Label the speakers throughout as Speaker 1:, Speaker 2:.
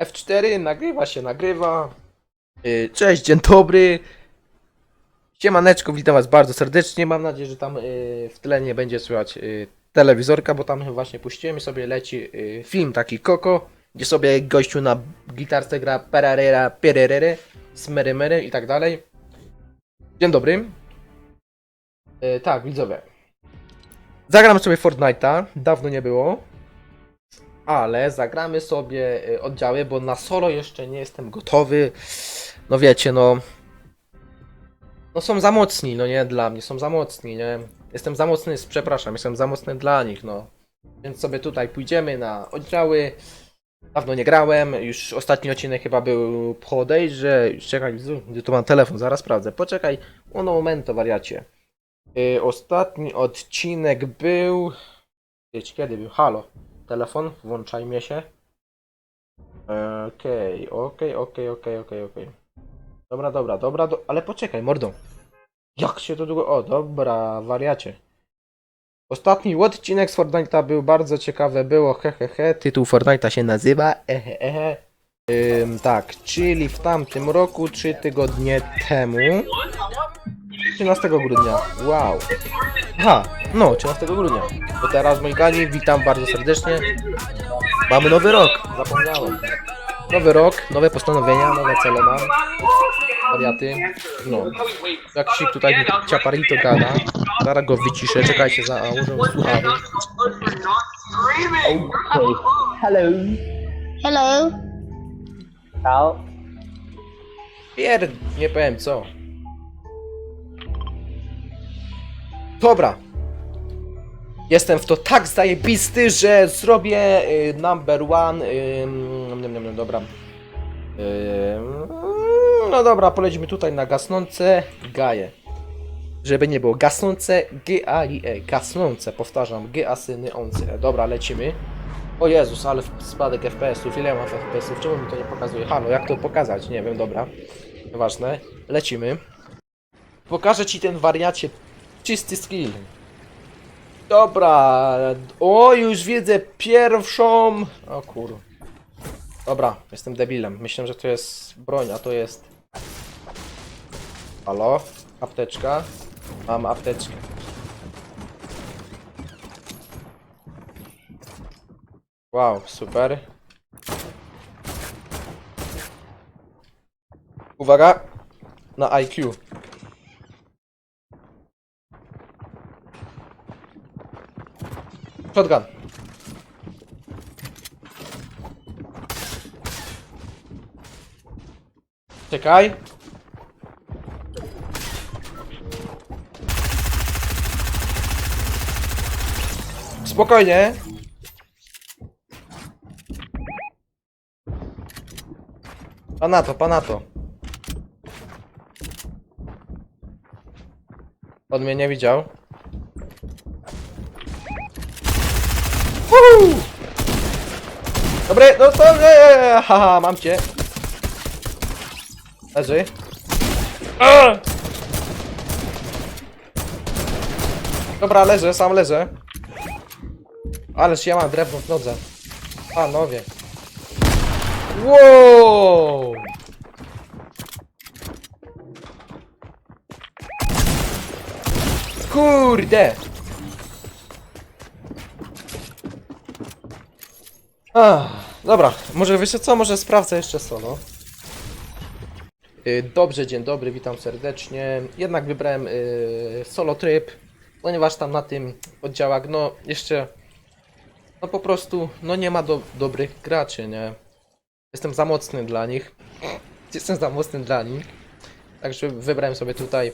Speaker 1: F4, nagrywa się, nagrywa. Y, Cześć, dzień dobry. Siemaneczko, witam was bardzo serdecznie. Mam nadzieję, że tam y, w tle nie będzie słychać y, telewizorka, bo tam właśnie puściłem i sobie leci film taki Koko, gdzie sobie gościu na gitarce gra perarera, pererere, smerymery i tak dalej. Dzień dobry. Tak, widzowie. Zagram sobie Fortnite'a, dawno nie było. Ale zagramy sobie y, oddziały, bo na solo jeszcze nie jestem gotowy. No wiecie, no. No są za mocni, no nie dla mnie, są za mocni, nie. Jestem za mocny, przepraszam, jestem za mocny dla nich, no. Więc sobie tutaj pójdziemy na oddziały. Dawno nie grałem, już ostatni odcinek chyba był podejrze. Czekaj, Jezu, gdzie tu mam telefon, zaraz sprawdzę. Poczekaj, uno momento, wariacie. Y, ostatni odcinek był... Wiecie, kiedy był? Halo. Telefon, włączajmy się. Okej, okej, okej, okej, okej, okej. Dobra, dobra, dobra, do... ale poczekaj, mordo. Jak się to długo... O, dobra, wariacie. Ostatni odcinek z Fortnite'a był bardzo ciekawy, było hehehe, he, he. tytuł Fortnite'a się nazywa ehe, ehe. Ym, tak, czyli w tamtym roku, trzy tygodnie temu, 13 grudnia, wow. Aha, no, 13 grudnia. To teraz, moi kochani, witam bardzo serdecznie. Mamy nowy rok, zapomniałem. Nowy rok, nowe postanowienia, nowe cele mam. Wariaty. No. Jak się tutaj ciaparito gada. Zaraz go wyciszę, czekajcie za użyłem słuchawek.
Speaker 2: Hello.
Speaker 3: Hello.
Speaker 2: Ciao.
Speaker 1: Pier... nie powiem co. Dobra. Jestem w to tak zajebisty, że zrobię y, number one. Y, mm, mm, dobra. Y, no dobra, polecimy tutaj na gasnące gaje. Żeby nie było gasnące G-A-I-E. Gasnące, powtarzam. G-A-syny-once. Dobra, lecimy. O Jezus, ale spadek FPS-ów. Ile mam FPS-ów? Czemu mi to nie pokazuje? Halo, jak to pokazać? Nie wiem, dobra. Nieważne. Lecimy. Pokażę ci ten wariacie czysty skill. Dobra. O, już widzę pierwszą. O kur. Dobra, jestem debilem. Myślę, że to jest broń, a to jest. Halo? Apteczka. Mam apteczkę. Wow, super. Uwaga! Na IQ. Shotgun. Czekaj. Spokojnie. Panato, panato. On mnie nie widział. Dobry, no to nie, haha, mam cię. Leży. A! Dobra, leżę, sam leżę. Ależ ja mam drewno w nodze. Panowie. Wow! Kurde! Ach, dobra, może wiecie co, może sprawdzę jeszcze solo. Y, Dobrze, dzień dobry, witam serdecznie. Jednak wybrałem y, solo tryb, ponieważ tam na tym oddziałach, no jeszcze, no po prostu, no nie ma do, dobrych graczy, nie? Jestem za mocny dla nich. Jestem za mocny dla nich. Także wybrałem sobie tutaj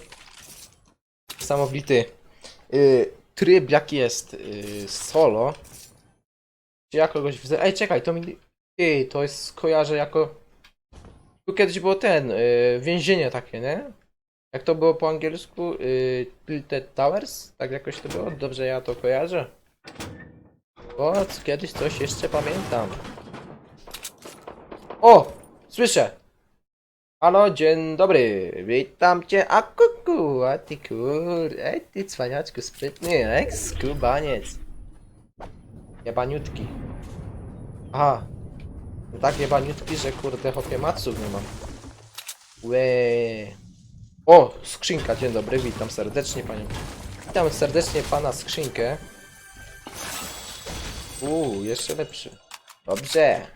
Speaker 1: samowity y, tryb, jaki jest solo. Czy ja kogoś widzę? Ej, czekaj, to mi. Ej, to jest kojarzę jako. Tu kiedyś było ten, y, więzienie takie, nie? Jak to było po angielsku? Y, Tilted Towers? Tak jakoś to było? Dobrze ja to kojarzę? O, kiedyś coś jeszcze pamiętam. O! Słyszę! Halo, dzień dobry, witam cię, a kuku, a ty kur, ej ty cwaniaczku sprytny, ej skubaniec. Jebaniutki. Aha. Tak jebaniutki, że kurde hopie maców nie mam. Łe. O, skrzynka, dzień dobry, witam serdecznie panią. Witam serdecznie pana skrzynkę. Uuu, jeszcze lepszy. Dobrze.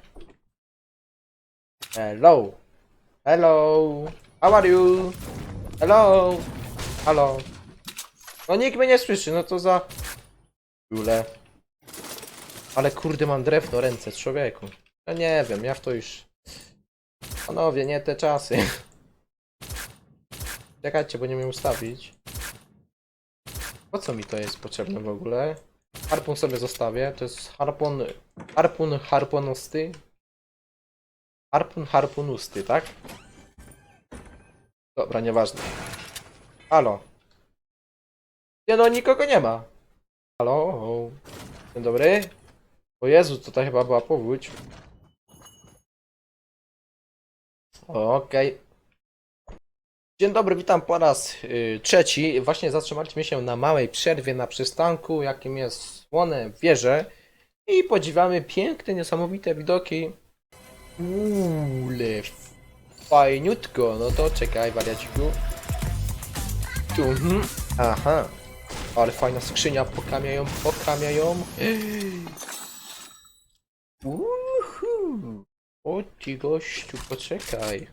Speaker 1: Hello. Hello. How are you? Hello. Halo. No nikt mnie nie słyszy, no to za... Jule. Ale kurde mam drewno ręce, człowieku. Ja nie wiem, ja w to już... Panowie, nie te czasy. Czekajcie, bo nie umiem ustawić. Po co mi to jest potrzebne w ogóle? Harpun sobie zostawię, to jest harpun... Harpun harpunosty. Harpun harpunusty, tak? Dobra, nieważne. Halo. Nie no, nikogo nie ma. Halo? Dzień dobry. O Jezu, tutaj chyba była powódź. Okej. Dzień dobry, witam po raz y, trzeci. Właśnie zatrzymaliśmy się na małej przerwie na przystanku, jakim jest słone wieże. I podziwiamy piękne, niesamowite widoki. Ule, fajniutko. No to czekaj, wariaciku. Tu, mhm. Aha. Ale fajna skrzynia, pokamia ją, pokamia ją. Uhu. O ci gościu, poczekaj.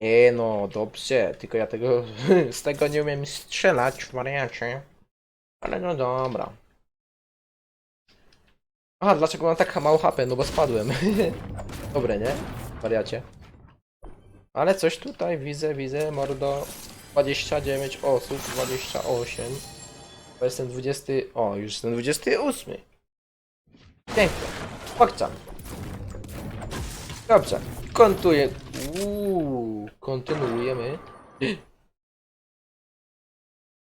Speaker 1: Nie no, dobrze, tylko ja tego, z tego nie umiem strzelać, wariacie. Ale no dobra. Aha, dlaczego mam tak mało HP? No bo spadłem. Dobre, nie? Wariacie. Ale coś tutaj widzę, widzę, mordo. 29 osób, 28. Bo jestem 20. O, już jestem 28. Pięknie. Pokczam. Dobrze. Kontuję. Uuu, kontynuujemy.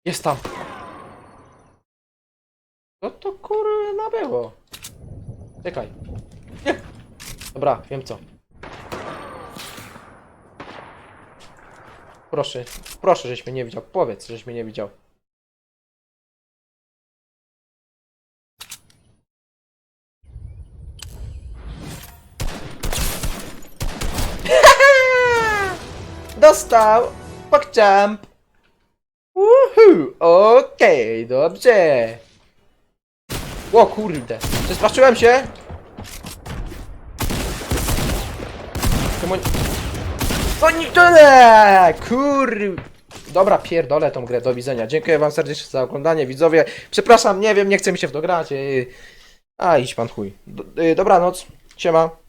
Speaker 1: Jest tam. Co to kurwa było? Czekaj. Nie. Dobra, wiem co. Proszę, proszę, żeś mnie nie widział. Powiedz, żeś mnie nie widział. Dostał! Pokczamp! Uhu! Okej, dobrze. O kurde, przestraszyłem się! Czemu... O nie tyle! Kur... Dobra, pierdolę tą grę, do widzenia. Dziękuję wam serdecznie za oglądanie, widzowie. Przepraszam, nie wiem, nie chce mi się w to grać. A, idź pan chuj. Do, yy, dobranoc, siema.